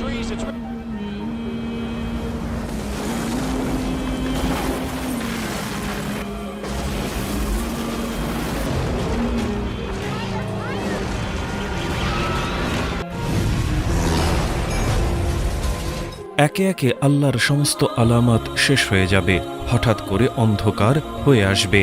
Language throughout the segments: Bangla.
trees. It's একে একে আল্লাহর সমস্ত আলামত শেষ হয়ে যাবে, হঠাৎ করে অন্ধকার হয়ে আসবে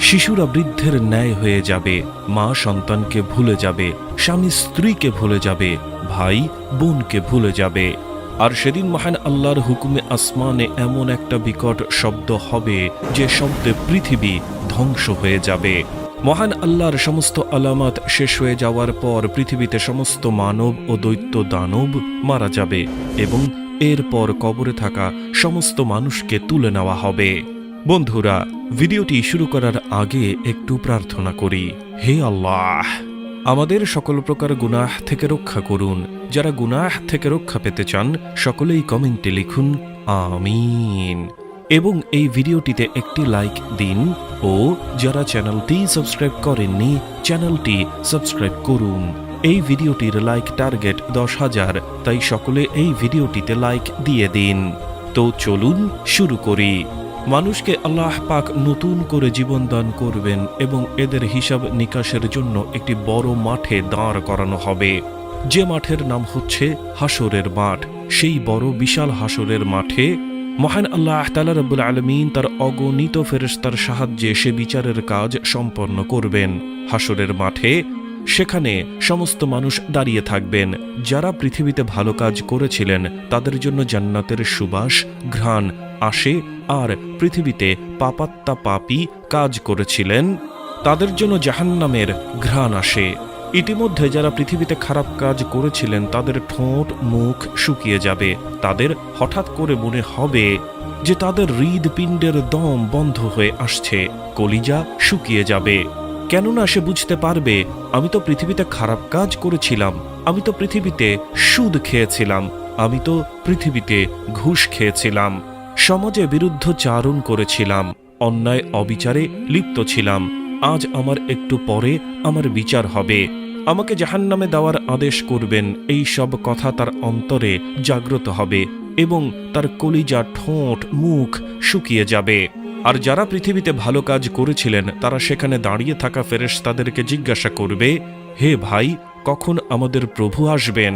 শিশুরা বৃদ্ধের ন্যায় হয়ে যাবে, মা সন্তানকে ভুলে যাবে, স্বামী স্ত্রীকে ভুলে যাবে ভাই বোনকে ভুলে যাবে। আর সেদিন মহান আল্লাহর হুকুমে আসমানে এমন একটা বিকট শব্দ হবে যে শব্দে পৃথিবী ধ্বংস হয়ে যাবে। মহান আল্লাহর সমস্ত আলামত শেষ হয়ে যাওয়ার পর পৃথিবীতে সমস্ত মানব ও দৈত্য দানব মারা যাবে এবং এরপর কবরে থাকা সমস্ত মানুষকে তুলে নেওয়া হবে। বন্ধুরা, ভিডিওটি শুরু করার আগে একটু প্রার্থনা করি, হে আল্লাহ! আমাদের সকল প্রকার গুনাহ থেকে রক্ষা করুন। যারা গুনাহ থেকে রক্ষা পেতে চান, সকলেই কমেন্টে লিখুন, আমিন। এবং এই ভিডিওটিতে একটি লাইক দিন ও যারা চ্যানেলটি সাবস্ক্রাইব করেননি, চ্যানেলটি সাবস্ক্রাইব করুন। এই ভিডিওটির লাইক টার্গেট দশ হাজার, তাই সকলে এই ভিডিওটিতে লাইক দিয়ে দিন। তো চলুন শুরু করি। মানুষকে আল্লাহ পাক নতুন করে জীবন দান করবেন এবং এদের হিসাব নিকাশের জন্য একটি বড় মাঠে দাঁড় করানো হবে। যে মাঠের নাম হচ্ছে হাসরের মাঠ। সেই বড় বিশাল হাসরের মাঠে মহান আল্লাহ তালা রব্বুল আলমিন তার অগণিত ফেরেস্তার সাহায্যে সে বিচারের কাজ সম্পন্ন করবেন। হাসরের মাঠে সেখানে সমস্ত মানুষ দাঁড়িয়ে থাকবেন। যারা পৃথিবীতে ভালো কাজ করেছিলেন, তাদের জন্য জান্নাতের সুবাস, ঘ্রাণ আসে আর পৃথিবীতে পাপাত্তা পাপি কাজ করেছিলেন, তাদের জন্য জাহান্নামের ঘ্রাণ আসে। ইতিমধ্যে যারা পৃথিবীতে খারাপ কাজ করেছিলেন, তাদের ঠোঁট, মুখ শুকিয়ে যাবে। তাদের হঠাৎ করে মনে হবে যে তাদের হৃদপিণ্ডের দম বন্ধ হয়ে আসছে, কলিজা শুকিয়ে যাবে। কেননা সে বুঝতে পারবে, আমি তো পৃথিবীতে খারাপ কাজ করেছিলাম, আমি তো পৃথিবীতে সুদ খেয়েছিলাম, আমি তো পৃথিবীতে ঘুষ খেয়েছিলাম। সমাজে বিরুদ্ধ চারণ করেছিলাম, অন্যায় অবিচারে লিপ্ত ছিলাম। আজ আমার একটু পরে আমার বিচার হবে। আমাকে জাহান্নামে দেওয়ার আদেশ করবেন, এই সব কথা তার অন্তরে জাগ্রত হবে এবং তার কলিজা, ঠোঁট, মুখ শুকিয়ে যাবে। আর যারা পৃথিবীতে ভালো কাজ করেছিলেন, তারা সেখানে দাঁড়িয়ে থাকা ফেরেশ তাদেরকে জিজ্ঞাসা করবে, হে ভাই, কখন আমাদের প্রভু আসবেন?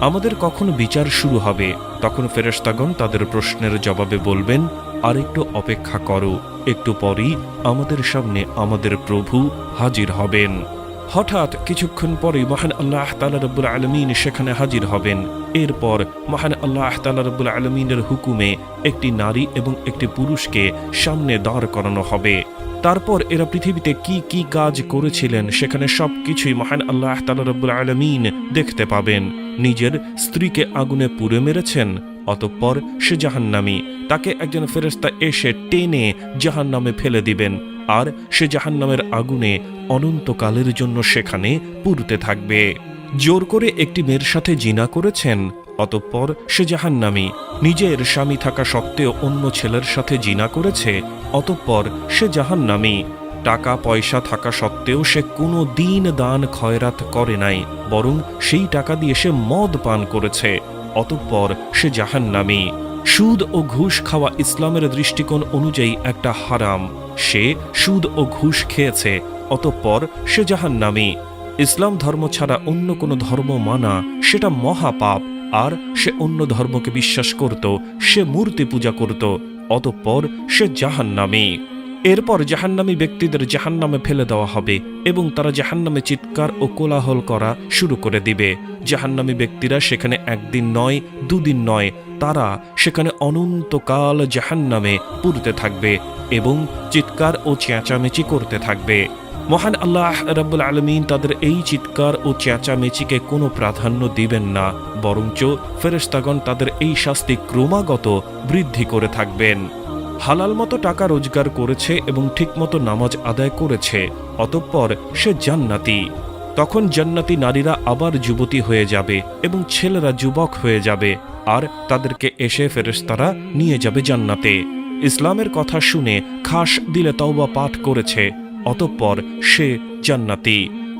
আমাদের কখন বিচার শুরু হবে? তখন ফেরেশতাগণ তাদের প্রশ্নের জবাবে বলবেন আর একটু অপেক্ষা করো, একটু পরেই আমাদের সামনে আমাদের প্রভু হাজির হবেন। হঠাৎ কিছুক্ষণ পরেই মহান আল্লাহ তালা রব্বুল আলমিন সেখানে হাজির হবেন। এরপর মহান আল্লাহ তালা রব্বুল আলমিনের হুকুমে একটি নারী এবং একটি পুরুষকে সামনে দাঁড় করানো হবে। তারপর এরা পৃথিবীতে কি কি কাজ করেছিলেন, সেখানে সব কিছুই মহান আল্লাহ তালা রব্বুল আলমিন দেখতে পাবেন। নিজের স্ত্রীকে আগুনে পুড়ে মেরেছেন, অতঃপর সে জাহান্নামী। তাকে একজন ফেরেস্তা এসে টেনে জাহান্নামে ফেলে দিবেন, আর সে জাহান্নামের আগুনে অনন্তকালের জন্য সেখানে পুড়তে থাকবে। জোর করে একটি মেয়ের সাথে জিনা করেছেন, অতঃপর সে জাহান্নামী। নিজের স্বামী থাকা সত্ত্বেও অন্য ছেলের সাথে জিনা করেছে, অতঃপর সে জাহান্নামী। টাকা পয়সা থাকা সত্ত্বেও সে কোনো দিন দান খয়রাত করে নাই, বরং সেই টাকা দিয়ে সে মদ পান করেছে। অতঃপর সে জাহান জাহান্নামী। সুদ ও ঘুষ খাওয়া ইসলামের দৃষ্টিকোণ অনুযায়ী একটা হারাম। সে সুদ ও ঘুষ খেয়েছে, অতঃপর সে জাহান জাহান্নামী। ইসলাম ধর্ম ছাড়া অন্য কোনো ধর্ম মানা, সেটা মহাপাপ। আর সে অন্য ধর্মকে বিশ্বাস করত, সে মূর্তি পূজা করত, অতঃপর সে জাহান্নামী। এরপর জাহান্নামী ব্যক্তিদের জাহান্নামে ফেলে দেওয়া হবে এবং তারা জাহান্নামে চিৎকার ও কোলাহল করা শুরু করে দিবে। জাহান্নামী ব্যক্তিরা সেখানে একদিন নয়, দুদিন নয়, তারা সেখানে অনন্তকাল জাহান্নামে পুরতে থাকবে এবং চিৎকার ও চেঁচামেচি করতে থাকবে। মহান আল্লাহ রাব্বুল আলমিন তাদের এই চিৎকার ও চেঁচামেচিকে কোনো প্রাধান্য দিবেন না, বরঞ্চ ফেরেস্তাগণ তাদের এই শাস্তি ক্রমাগত বৃদ্ধি করে থাকবেন। হালাল মতো টাকা রোজগার করেছে এবং ঠিকমতো নামাজ আদায় করেছে, অতঃপর সে জান্নাতি। তখন জান্নাতি নারীরা আবার যুবতী হয়ে যাবে এবং ছেলেরা যুবক হয়ে যাবে আর তাদেরকে এসে ফেরেস্তারা নিয়ে যাবে জান্নাতে। ইসলামের কথা শুনে খাস দিলে তওবা পাঠ করেছে, অতঃপর সে জান্নাতি।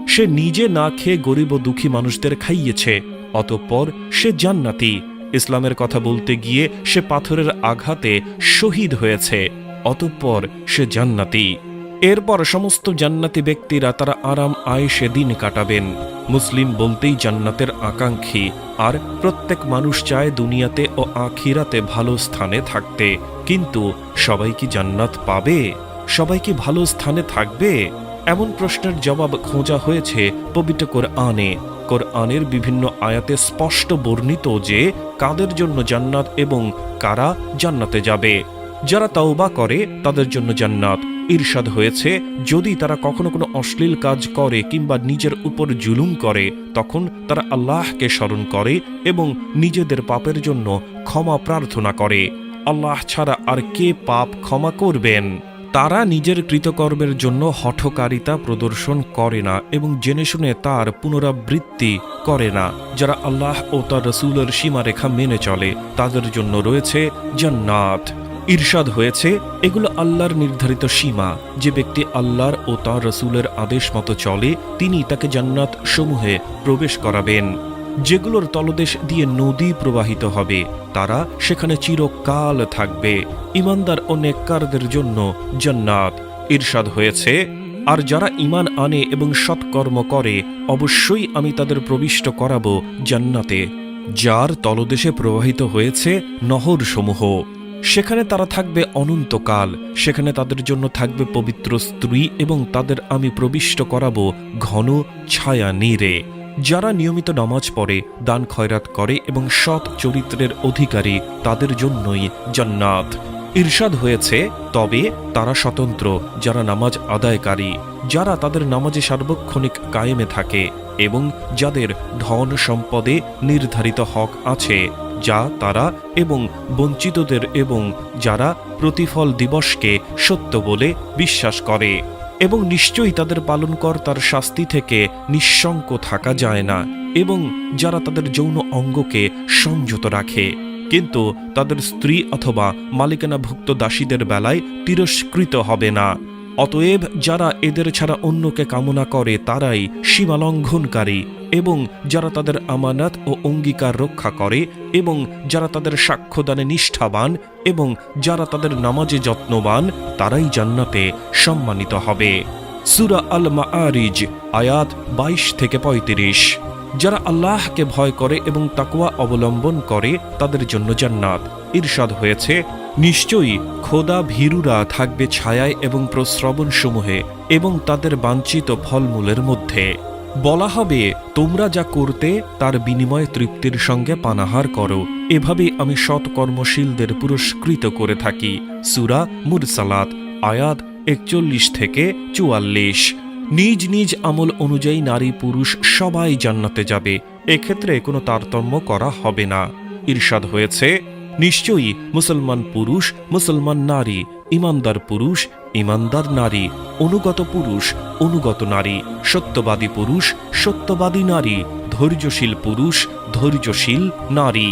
সে নিজে না খেয়ে গরিব ও দুঃখী মানুষদের খাইয়েছে, অতঃপর সে জান্নাতি। ইসলামের কথা বলতে গিয়ে সে পাথরের আঘাতে শহীদ হয়েছে, অতঃপর সে জান্নাতি। এরপর সমস্ত জান্নাতি ব্যক্তিরা তারা আরাম আয়েসে দিন কাটাবেন। মুসলিম বলতেই জান্নাতের আকাঙ্ক্ষী, আর প্রত্যেক মানুষ চায় দুনিয়াতে ও আখিরাতে ভালো স্থানে থাকতে। কিন্তু সবাই কি জান্নাত পাবে? সবাই কি ভালো স্থানে থাকবে? এমন প্রশ্নের জবাব খোঁজা হয়েছে পবিত্র কোরআনে। কোরআনের বিভিন্ন আয়াতে স্পষ্ট বর্ণিত যে কাদের জন্য জান্নাত এবং কারা জান্নাতে যাবে। যারা তাওবা করে, তাদের জন্য জান্নাত। ঈর্ষাদ হয়েছে, যদি তারা কখনো কোনো অশ্লীল কাজ করে কিংবা নিজের উপর জুলুম করে, তখন তারা আল্লাহকে স্মরণ করে এবং নিজেদের পাপের জন্য ক্ষমা প্রার্থনা করে। আল্লাহ ছাড়া আর কে পাপ ক্ষমা করবেন? তারা নিজের কৃতকর্মের জন্য হঠকারিতা প্রদর্শন করে না এবং জেনে শুনে তার পুনরাবৃত্তি করে না, যারা আল্লাহ ও তার রসুলের সীমারেখা মেনে চলে, তাদের জন্য রয়েছে জান্নাত। ঈর্ষাদ হয়েছে, এগুলো আল্লাহর নির্ধারিত সীমা। যে ব্যক্তি আল্লাহর ও তার রসুলের আদেশ মতো চলে, তিনি তাকে জান্নাত সমূহে প্রবেশ করাবেন। যেগুলোর তলদেশ দিয়ে নদী প্রবাহিত হবে, তারা সেখানে চিরকাল থাকবে। ইমানদার ও নেককারদের জন্য জান্নাত ঈর্ষাদ হয়েছে। আর যারা ইমান আনে এবং সৎকর্ম করে, অবশ্যই আমি তাদের প্রবিষ্ট করাবো জান্নাতে। যার তলদেশে প্রবাহিত হয়েছে নহরসমূহ, সেখানে তারা থাকবে অনন্তকাল। সেখানে তাদের জন্য থাকবে পবিত্র স্ত্রী এবং তাদের আমি প্রবিষ্ট করাবো ঘন ছায়া নীরে। যারা নিয়মিত নামাজ পড়ে, দান খয়রাত করে এবং সৎ চরিত্রের অধিকারী, তাদের জন্যই জান্নাত। ঈর্ষাদ হয়েছে, তবে তারা স্বতন্ত্র, যারা নামাজ আদায়কারী, যারা তাদের নামাজে সার্বক্ষণিক কায়েমে থাকে এবং যাদের ধন সম্পদে নির্ধারিত হক আছে, যা তারা এবং বঞ্চিতদের এবং যারা প্রতিফল দিবসকে সত্য বলে বিশ্বাস করে। এবং নিশ্চয়ই তাদের পালনকর্তার শাস্তি থেকে নিঃশঙ্ক থাকা যায় না, এবং যারা তাদের যৌন অঙ্গকে সংযত রাখে। কিন্তু তাদের স্ত্রী অথবা মালিকানাভুক্ত দাসীদের বেলায় তিরস্কৃত হবে না। অতএব যারা এদের ছাড়া অন্যকে কামনা করে, তারাই সীমালঙ্ঘনকারী এবং যারা তাদের আমানত ও অঙ্গীকার রক্ষা করে এবং যারা তাদের সাক্ষ্যদানে নিষ্ঠাবান এবং যারা তাদের নামাজে যত্নবান, তারাই জান্নাতে সম্মানিত হবে। সুরা আল মাআরিজ আয়াত বাইশ থেকে পঁয়ত্রিশ। যারা আল্লাহকে ভয় করে এবং তাকুয়া অবলম্বন করে, তাদের জন্য জান্নাত। ঈর্ষাদ হয়েছে নিশ্চয়ই খোদা ভীরুরা থাকবে ছায়ায় এবং প্রশ্রবণ সমূহে এবং তাদের বাঞ্ছিত ফলমূলের মধ্যে। বলা হবে, তোমরা যা করতে, তার বিনিময়ে তৃপ্তির সঙ্গে পানাহার করো। এভাবে আমি সৎ কর্মশীলদের পুরস্কৃত করে থাকি। সুরা মুরসালাত, আয়াত একচল্লিশ থেকে চুয়াল্লিশ। নিজ নিজ আমল অনুযায়ী নারী পুরুষ সবাই জান্নাতে যাবে। এক্ষেত্রে কোনো তারতম্য করা হবে না। ঈর্ষাদ হয়েছে নিশ্চয়ই মুসলমান পুরুষ, মুসলমান নারী, ইমানদার পুরুষ, ইমানদার নারী, অনুগত পুরুষ, অনুগত নারী, সত্যবাদী পুরুষ, সত্যবাদী নারী, ধৈর্যশীল পুরুষ, ধৈর্যশীল নারী।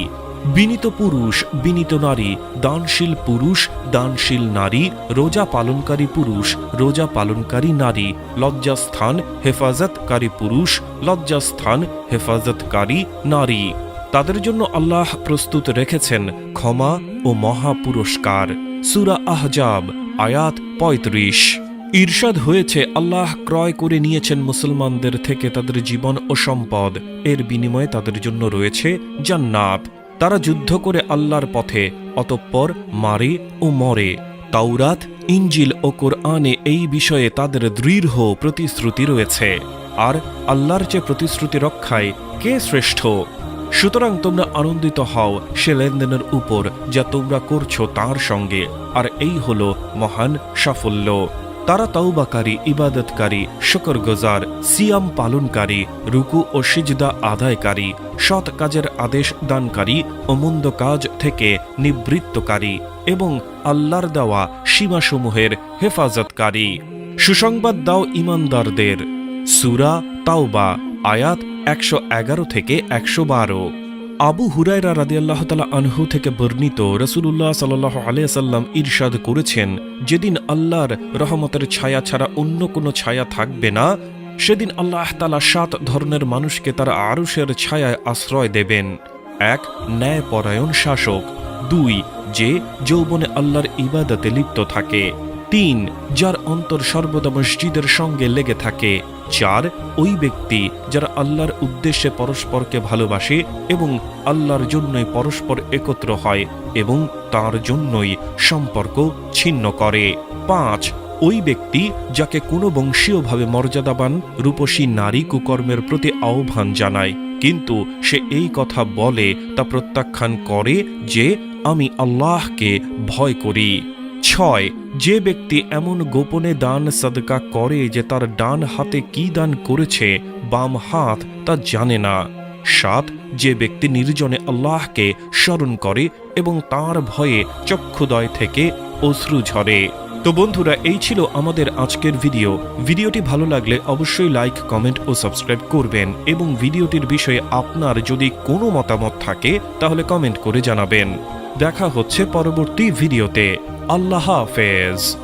বিনীত পুরুষ, বিনীত নারী, দানশীল পুরুষ, দানশীল নারী, রোজা পালনকারী পুরুষ, রোজা পালনকারী নারী, লজ্জাস্থান হেফাজতকারী পুরুষ, লজ্জাস্থান হেফাজতকারী নারী। তাদের জন্য আল্লাহ প্রস্তুত রেখেছেন ক্ষমা ও মহা পুরস্কার সুরা আহজাব, আয়াত পঁয়ত্রিশ। ঈর্ষাদ হয়েছে, আল্লাহ ক্রয় করে নিয়েছেন মুসলমানদের থেকে তাদের জীবন ও সম্পদ। এর বিনিময়ে তাদের জন্য রয়েছে জান্নাত। তারা যুদ্ধ করে আল্লাহর পথে, অতঃপর মারে ও মরে। তাওরাত ইঞ্জিল ও কোরআনে এই বিষয়ে তাদের দৃঢ় প্রতিশ্রুতি রয়েছে। আর আল্লাহর যে প্রতিশ্রুতি রক্ষায় কে শ্রেষ্ঠ? সুতরাং তোমরা আনন্দিত হও সে লেনদেনের উপর যা তোমরা করছ তার সঙ্গে। আর এই হলো মহান সাফল্য। তারা তাওবাকারী, ইবাদতকারী শকর গজার সিয়াম পালনকারী, রুকু ও সিজদা আদায়কারী, সৎ কাজের আদেশ দানকারী ও মন্দ কাজ থেকে নিবৃত্তকারী এবং আল্লাহর দেওয়া সীমাসমূহের হেফাজতকারী। সুসংবাদ দাও ইমানদারদের। সুরা তাওবা, আয়াত একশো এগারো থেকে একশো বারো। আবু হুরায়রা রাদিয়াল্লাহ তালা আনহু থেকে বর্ণিত রসুল্লাহ সাল্লাহ আলিয়াল্লাম ইরশাদ করেছেন, যেদিন আল্লাহর রহমতের ছায়া ছাড়া অন্য কোনো ছায়া থাকবে না, সেদিন আল্লাহ তালা সাত ধরনের মানুষকে তার আরুষের ছায়ায় আশ্রয় দেবেন। এক, ন্যায়পরায়ণ শাসক। দুই, যে যৌবনে আল্লাহর ইবাদতে লিপ্ত থাকে। তিন, যার অন্তর সর্বদা মসজিদের সঙ্গে লেগে থাকে। চার, ওই ব্যক্তি যারা আল্লাহর উদ্দেশ্যে পরস্পরকে ভালোবাসে এবং আল্লাহর জন্যই পরস্পর একত্র হয় এবং তার জন্যই সম্পর্ক ছিন্ন করে। পাঁচ, ওই ব্যক্তি যাকে কোনো বংশীয়ভাবে মর্যাদাবান, রূপসী নারী কুকর্মের প্রতি আহ্বান জানায়, কিন্তু সে এই কথা বলে তা প্রত্যাখ্যান করে যে, আমি আল্লাহকে ভয় করি। ছয়, যে ব্যক্তি এমন গোপনে দান সদকা করে যে তার ডান হাতে কি দান করেছে, বাম হাত তা জানে না। সাত, যে ব্যক্তি নির্জনে আল্লাহকে স্মরণ করে এবং তার ভয়ে চক্ষুদয় থেকে অশ্রু ঝরে। তো বন্ধুরা, এই ছিল আমাদের আজকের ভিডিও। ভিডিওটি ভালো লাগলে অবশ্যই লাইক, কমেন্ট ও সাবস্ক্রাইব করবেন এবং ভিডিওটির বিষয়ে আপনার যদি কোনো মতামত থাকে, তাহলে কমেন্ট করে জানাবেন। দেখা হচ্ছে পরবর্তী ভিডিওতে। আল্লাহ হাফেজ।